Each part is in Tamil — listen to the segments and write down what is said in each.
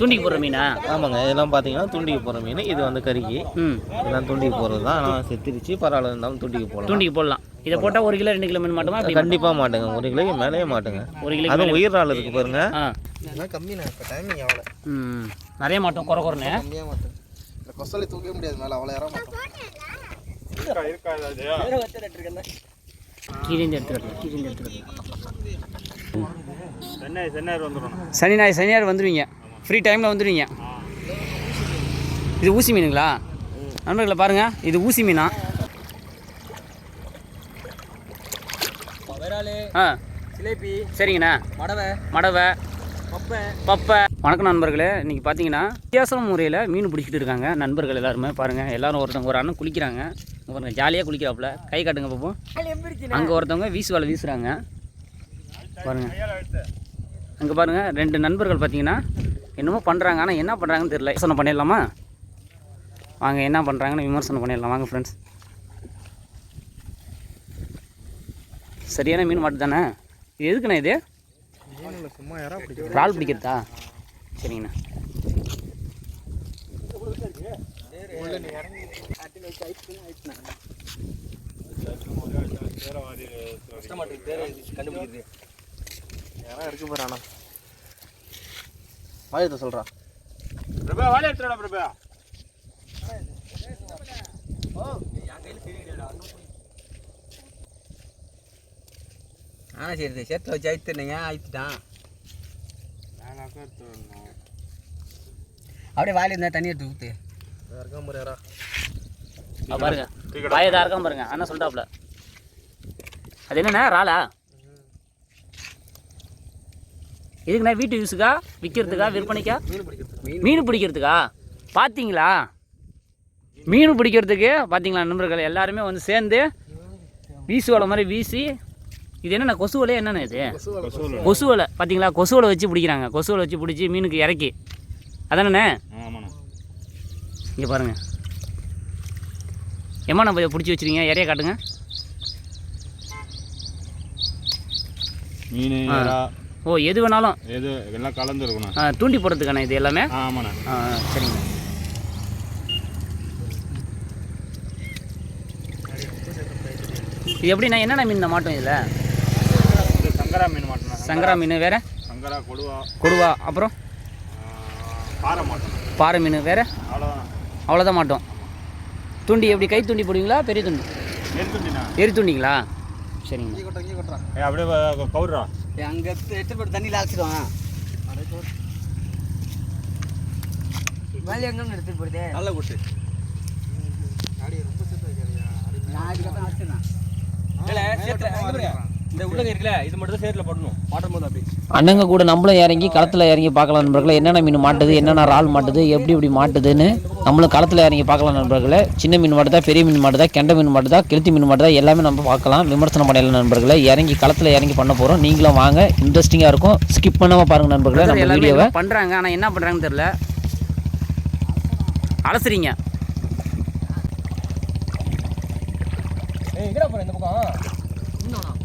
தூண்டிக்கு போடுற மீனா? ஆமாங்க இதெல்லாம் பார்த்தீங்கன்னா தூண்டிக்கு போகிற மீன். இது வந்து கறிக்கு ம். இதெல்லாம் தூண்டிக்கு போகிறது தான். ஆனால் செத்துருச்சு. பரவாயில்ல இருந்தாலும் தூண்டிக்கு போகலாம் தூண்டிக்கு போடலாம். இதை போட்டால் ஒரு கிலோ ரெண்டு கிலோ மீன் மாட்டோமா? கண்டிப்பாக மாட்டுங்க. ஒரு கிலோக்கு மேலேயே மாட்டுங்க. ஒரு கிலோ அதுவும் உயிர் ஆள் இருக்கு பாருங்க. கம்மிண்ணா இப்போ டைமிங் எவ்வளோ ம். நிறைய மாட்டோம் குறை குறைன்னு. கம்மியாக மாட்டேன் இந்த கொசலை தூக்கவே முடியாது மேலே அவ்வளோ கீழேந்து கீழேந்து சென்னை வந்துடும் சனி ஞாயிறு சனி ஞாயிறு வந்துடுவீங்க ஃப்ரீ டைமில் வந்துடுவீங்க இது ஊசி மீனுங்களா? நண்பர்களை பாருங்கள் இது ஊசி மீனா? ஆ. ஜிலேபி சரிங்கண்ணா. மடவை மடவை. பப்பை. பப்பை. வணக்கம் நண்பர்களே இன்றைக்கி பார்த்தீங்கன்னா வித்தியாசமான முறையில் மீன் பிடிச்சிட்டு இருக்காங்க நண்பர்கள் எல்லாருமே. பாருங்கள் எல்லாரும் ஒருத்தவங்க ஒரு அண்ணன் குளிக்கிறாங்க. பாருங்க ஜாலியாக குளிக்கிறாப்புல. கை காட்டுங்க பார்ப்போம் அங்கே ஒருத்தவங்க வீசு வலை வீசுகிறாங்க பாருங்க. அங்கே பாருங்க ரெண்டு நண்பர்கள் பார்த்தீங்கன்னா என்னமோ பண்ணுறாங்க ஆனால் என்ன பண்ணுறாங்கன்னு தெரியல. விமர்சனம் பண்ணிடலாமா? வாங்க என்ன பண்ணுறாங்கன்னு விமர்சனம் பண்ணிடலாம். வாங்க ஃப்ரெண்ட்ஸ் சரியான மீன் மாட்டு தானே? இது எதுக்குண்ணா இது? சும்மா இறால் பிடிக்கிறதா? சரிங்கண்ணா. கண்டுபிடிக்கிறது யாரா இருக்கு பாரு அண்ணா வாயத்தை சொல்கிறான் பிரபா வாழை எடுத்துடா பிரபா ஆ சரி சேர்த்து வச்சு அழுத்துனீங்க அழுத்துட்டான் அப்படியே வாயில இருந்தா தண்ணி எடுத்து ஊத்து. இருக்கா முறை பாருங்க. வாயதா இருக்கான் பாருங்க. அண்ணா சொல்லிட்டாப்ல அது என்னண்ணா? இறாலா? எதுக்குண்ணா வீட்டு யூஸுக்கா? விற்கிறதுக்கா விற்பனைக்கா? மீன் பிடிக்கிறதுக்கு. மீன். பிடிக்கிறதுக்கா? பார்த்தீங்களா மீன் பிடிக்கிறதுக்கு பார்த்தீங்களா நண்பர்கள்? எல்லாருமே வந்து சேர்ந்து வீசு வலை மாதிரி வீசி இது என்னண்ணா கொசு வலையா என்னண்ணா இது? கொசு வலை பார்த்தீங்களா கொசு வலை வச்சு பிடிக்கிறாங்க. கொசு வலை வச்சு பிடிச்சி மீனுக்கு இறக்கி. அதானண்ணே? ஆமாண்ணா. இங்கே பாருங்க. எம்மா நம்ம இதை பிடிச்சி வச்சிருக்கீங்க? இறைய காட்டுங்க. மீன் ஓ எது வேணாலும். எது எல்லாம் கலந்து இருக்கணும். ஆ, தூண்டி போடுறதுக்கான இது எல்லாமே? ஆமாண்ணா. ஆ, சரிங்க. இது எப்படிண்ணா என்னென்ன மீன் மாட்டோம் இதில்? இது சங்கரா மீன் மாட்டோம் சங்கரா. மீன் வேறு? சங்கரா கொடுவா. கொடுவா அப்புறம்? பாறை மாட்டோம் பாறை மீன் வேறு? அவ்வளோதான் அவ்வளோதான் மாட்டோம். தூண்டி எப்படி? கை தூண்டி போடுவீங்களா? பெரிய தூண்டி? எரி தூண்டிங்களா? சரிங்க. அப்படியே கவுடுறா அங்கே எடுத்து போட்டு தண்ணியில் அழைச்சிடுவான் எடுத்துட்டு போடுது நல்ல கொட்டு. ரொம்ப சேர்த்து வைக்காதியா நான் அதுக்கப்புறம் அழைச்சிடுறேன் இந்த உள்ளங்க இருக்குல்ல இது மட்டும் தான் சேர்த்துல போடணும். மாட்டும் போது அப்படி அண்ணங்க கூட நம்மளும் இறங்கி களத்தில் இறங்கி பார்க்கலாம் நண்பர்களே. என்னென்ன மீன் மாட்டுது என்னென்ன இறால் மாட்டுது எப்படி எப்படி மாட்டுதுன்னு நம்மளும் களத்தில் இறங்கி பார்க்கலாம் நண்பர்களே. சின்ன மீன் மாட்டுதா பெரிய மீன் மாட்டுதா கெண்டை மீன் மாட்டுதா கெளுத்தி மீன் மாட்டுதா எல்லாமே நம்ம பார்க்கலாம். விமர்சனம் பண்ணலாம் நண்பர்களே. இறங்கி களத்தில் இறங்கி பண்ண போகிறோம் நீங்களும் வாங்க. இன்ட்ரெஸ்டிங்காக இருக்கும். ஸ்கிப் பண்ணாமல் பாருங்கள் நண்பர்களே நம்ம வீடியோவை என்னமோ பண்றாங்க. ஆனா என்ன பண்றாங்கன்னு தெரியல. அலசுறீங்க. ஏய் எங்கடா போற இந்த பக்கம்?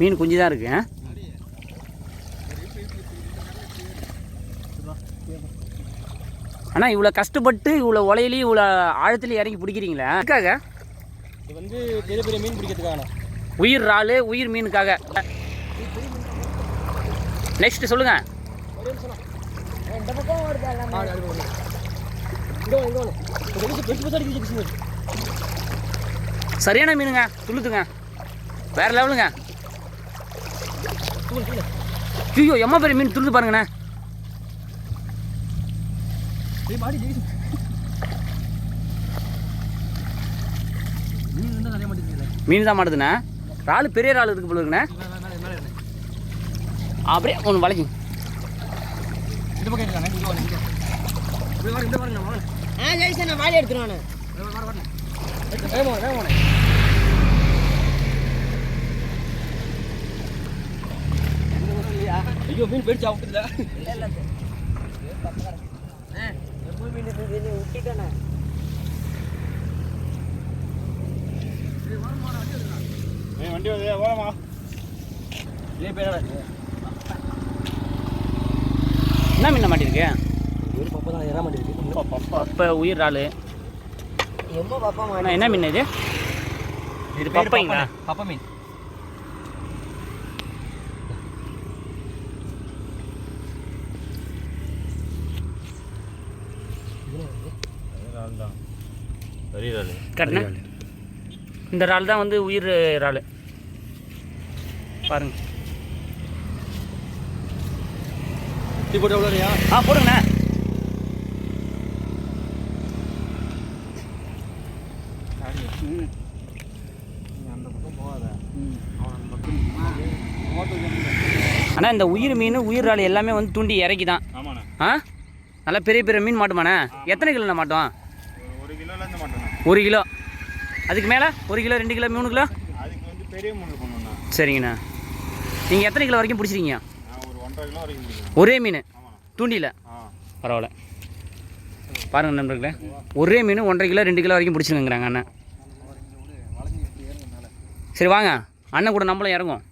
மீன் குஞ்சு தான் இருக்கு. ஆ? அண்ணா இவ்வளோ கஷ்டப்பட்டு இவ்வளோ உலையிலையும் இவ்வளோ ஆழத்துலையும் இறங்கி பிடிக்கிறீங்களே? அதுக்காக இது வந்து பெரிய பெரிய மீன் பிடிக்கிறதுக்கான உயிர் இறாலு உயிர் மீனுக்காக. நெக்ஸ்ட் சொல்லுங்க. சரியான மீனுங்க. துளுத்துங்க வேற லெவலுங்க ஐயோ எம்மா பெரிய மீன் துருந்து பாருங்கண்ணே. மீன் தான் மாட்டுதுண்ணே. இறால் பெரிய இறால் இருக்கு போல இருக்குண்ணே. அப்படியே ஒன்று வளைக்கி. இந்த வாழை எடுத்துருவானே ஐயோ மீன் போயிடுச்சு அவுட்டுல ஏய் வண்டி வந்து இல்லையே பேரடா என்ன மீன் மாட்டிருக்கு? ஒரு பப்பா தான் ஏற மாட்டேங்குது இப்போ உயிர் பப்பா அண்ணா, என்ன மீன் இது? இது பப்பைங்களா? பப்பா மீன். கட்டின இந்த இறால் தான் வந்து உயிர் இறால் பாருங்க. ஆ போடுங்கண்ணே. அண்ணா இந்த உயிர் மீன் உயிர் இறால் எல்லாமே வந்து தூண்டி இறக்கி தான் ஆ? நல்லா பெரிய பெரிய மீன் மாட்டுமாண்ணே? எத்தனை கிலோண்ணா மாட்டோம் ஒரு ஒரு கிலோலேருந்து மாட்டோண்ணே ஒரு கிலோ. அதுக்கு மேலே? ஒரு கிலோ ரெண்டு கிலோ மூணு கிலோ? அதுக்கு வந்து பெரிய மூணு பண்ணுண்ணா சரிங்கண்ணா. நீங்கள் எத்தனை கிலோ வரைக்கும் பிடிச்சிருக்கீங்க? ஒரு ஒன்றரை கிலோ வரைக்கும் பிடிக்கிறேன். ஒரே மீன். தூண்டியில்? பரவாயில்ல. பாருங்க நண்பர்களே ஒரே மீன் ஒன்றரை கிலோ ரெண்டு கிலோ வரைக்கும் பிடிச்சிருங்கிறாங்க அண்ணன் சரி வாங்க. அண்ணன் கூட நம்மளும் இறங்கும்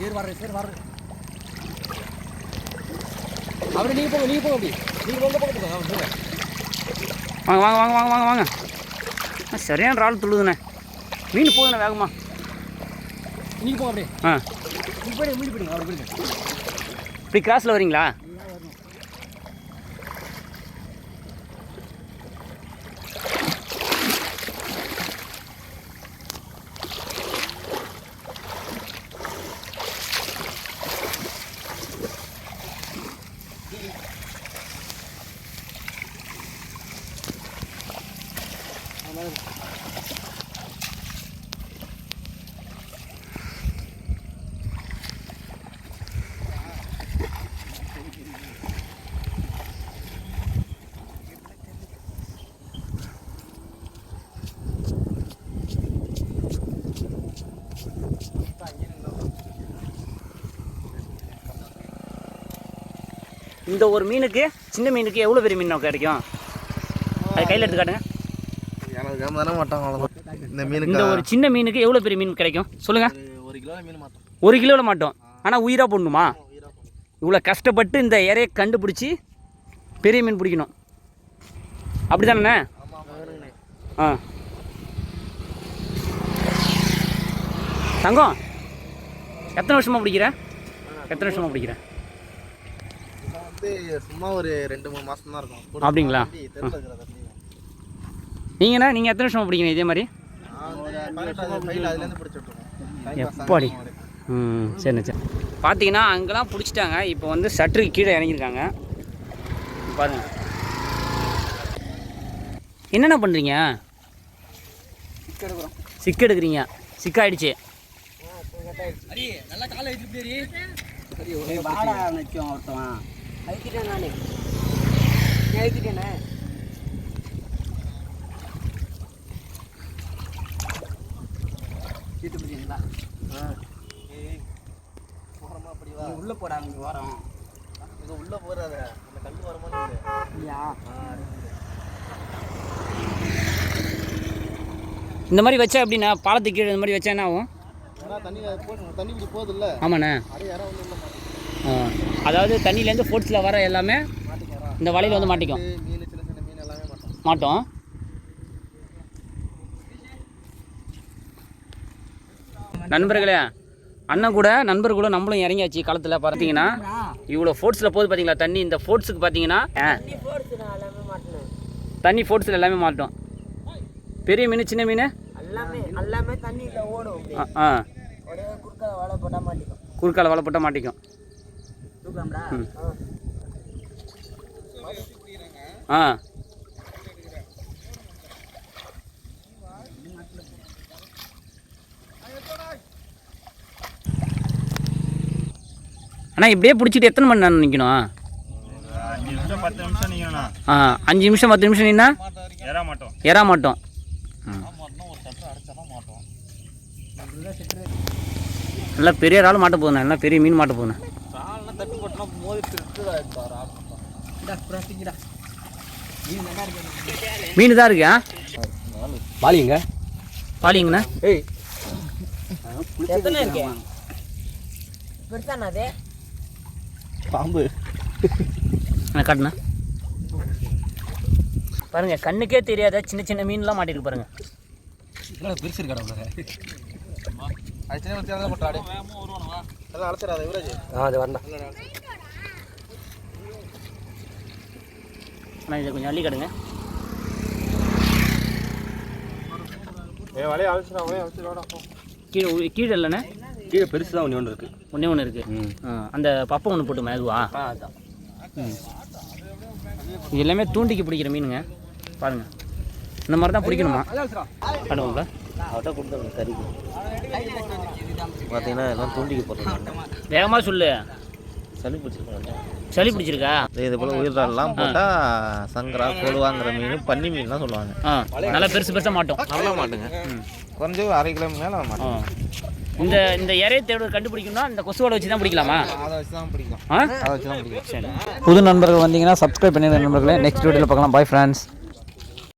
சேர் வர்றேன் சேர் வர்றேன். அப்படி நீங்க போங்க நீங்க போங்க அப்படி. நீங்க போங்க போங்க வாங்க வாங்க வாங்க வாங்க வாங்க வாங்க. ஆ, சரியான இறால் துள்ளுதுண்ணே. மீன் போகுதுண்ணே வேகமா. நீங்க போங்க அப்படியே ஆ. போய் மீன் பிடிங்க அப்படி பிடிங்க. இப்படி கிராஸில் வரீங்களா? இந்த ஒரு மீனுக்கு சின்ன மீனுக்கு எவ்வளோ பெரிய மீன் கிடைக்கும்? அது கையில் எடுத்து காட்டுங்க. இந்த ஒரு சின்ன மீனுக்கு எவ்வளோ பெரிய மீன் கிடைக்கும்? சொல்லுங்கள் ஒரு கிலோ மீன் மாட்டோம். ஒரு கிலோவில் மாட்டோம். ஆனால் உயிராக போடணுமா? இவ்வளோ கஷ்டப்பட்டு இந்த இறையை கண்டுபிடிச்சி பெரிய மீன் பிடிக்கணும். அப்படி தானே ஆ. தங்கம் எத்தனை வருஷமாக பிடிக்கிற? எத்தனை வருஷமாக பிடிக்கிற? வந்து சும்மா ஒரு ரெண்டு மூணு மாசம் தான் இருக்கும் அப்படிங்களா? நீங்கண்ணா நீங்கள் எத்தனை வருஷமாக பிடிக்கிறீங்க இதே மாதிரி? அதுலேருந்து பிடிச்சிட்டு எப்பாடி? ம் சரிண்ணே சரி. பார்த்தீங்கன்னா அங்கெல்லாம் பிடிச்சிட்டாங்க. இப்போ வந்து சற்றுக்கு கீழே இறங்கியிருக்காங்க. பாருங்க. என்னென்ன பண்ணுறீங்க சிக்கு எடுக்கிறீங்க. சிக்காயிடுச்சு. நல்லா காலை எடுத்துட்டு சரி வாடா நிற்கும் ஒருத்தவன் அழுத்திட்டேன் நானே. நீ அழுத்திட்டேனே சீட்டு பிடிச்சிங்களா போகிறோமா அப்படி வா. உள்ளே போடா இங்கே வரோம் இங்கே உள்ளே போகிறாத அந்த கல் இல்லை இல்லையா இந்த மாதிரி வச்சா எப்படிண்ணா? பாலத்துக்கு கீழே இந்த மாதிரி வச்சா என்ன ஆகும்? தண்ணி போட்டு தண்ணி போகுது இல்லை ஆமாண்ணே. அப்படியே யாரோ ஒன்றும் இல்லை ஆ. அதாவது தண்ணியிலேருந்து ஃபோர்ட்ஸில் வர எல்லாமே இந்த வலையில் வந்து மாட்டிக்கும். மீன் சின்ன சின்ன மீன் எல்லாமே மாட்டோம். மாட்டோம். நண்பர்களே அண்ணன் கூட நண்பர் கூட நம்மளும் இறங்கியாச்சு களத்தில் பார்த்தீங்கன்னா. இவ்வளோ ஃபோர்ட்ஸில் போகுது பார்த்தீங்களா? தண்ணி இந்த ஃபோர்ட்ஸுக்கு பார்த்தீங்கன்னா தண்ணி ஃபோர்ட்ஸில் எல்லாமே மாட்டோம். பெரிய மீன் சின்ன மீன்? எல்லா எல்லாமே எல்லாமே தண்ணியில் ஓடும். அப்படியே. ஆ. குறுக்கால வலை போட்டால் மாட்டிக்கும். ஆ. அண்ணா இப்படியே பிடிச்சிட்டு எத்தனை மணி நேரம் நிற்கணும் ஆ அஞ்சு நிமிஷம் பத்து நிமிஷம் நின்னா? மாட்டோம் ஏறா மாட்டோம். நல்லா பெரிய இறால் மாட்ட போதுண்ணா நல்லா பெரிய மீன் மாட்ட போகுதுண்ணா மீன் தான் இருக்கு பாலிங்க பாலிங்கண்ணா ஏய் எத்தனை இருக்கு பெருசாண்ணா அது பாம்பு காட்டுண்ணா பாருங்க கண்ணுக்கே தெரியாத சின்ன சின்ன மீன்லாம் மாட்டிருக்கு பாருங்க. பெருசு இருக்கடா அது சின்ன அழைச்சிடாத யுவராஜ் ஆ அது வரலாம் அண்ணா இதை கொஞ்சம் அள்ளி கடுங்க ஏ வலையை அழைச்சிடா வலையை அழைச்சிடா கீழே கீழே இல்லைண்ணே? கீழே பெருசு தான் ஒன்று ஒன்று இருக்கு. ஒன்றே ஒன்று இருக்குது அந்த பப்பம் ஒன்று அதுவா? அதான். இது எல்லாமே தூண்டிக்கு பிடிக்கிற மீனுங்க. பாருங்க. இந்த மாதிரி தான் பிடிக்கணுமா? பண்ணுவோம்ல அவட்ட கொடுத்துருங்க கறிக்கு. பார்த்தீங்கன்னா எல்லாம் தூண்டிக்கு போடுறாங்க வேகமாக சொல்லு. சளி பிடிச்சிருக்காங்க சளி பிடிச்சிருக்கா? இது போல் உயிரிழலாம் போட்டால் சங்கரா கொழுவாங்கிற மீன் பன்னி மீன்லாம் சொல்லுவாங்க. ஆ நல்லா பெருசு பெருசாக மாட்டோம். நல்லா மாட்டுங்க. குறைஞ்சது அரை கிலோ மேலே. மாட்டோம். இந்த இந்த இறைய தேடு கண்டுபிடிக்கணும்னா இந்த கொசுவோட வச்சு தான் பிடிக்கலாமா? அதை வச்சு தான் பிடிக்கும். தான் புது நண்பர்கள் வந்தீங்கன்னா சப்ஸ்கிரைப் பண்ணிடுங்க நண்பர்களே. நெக்ஸ்ட் வீடியோவில் பார்க்கலாம். Bye friends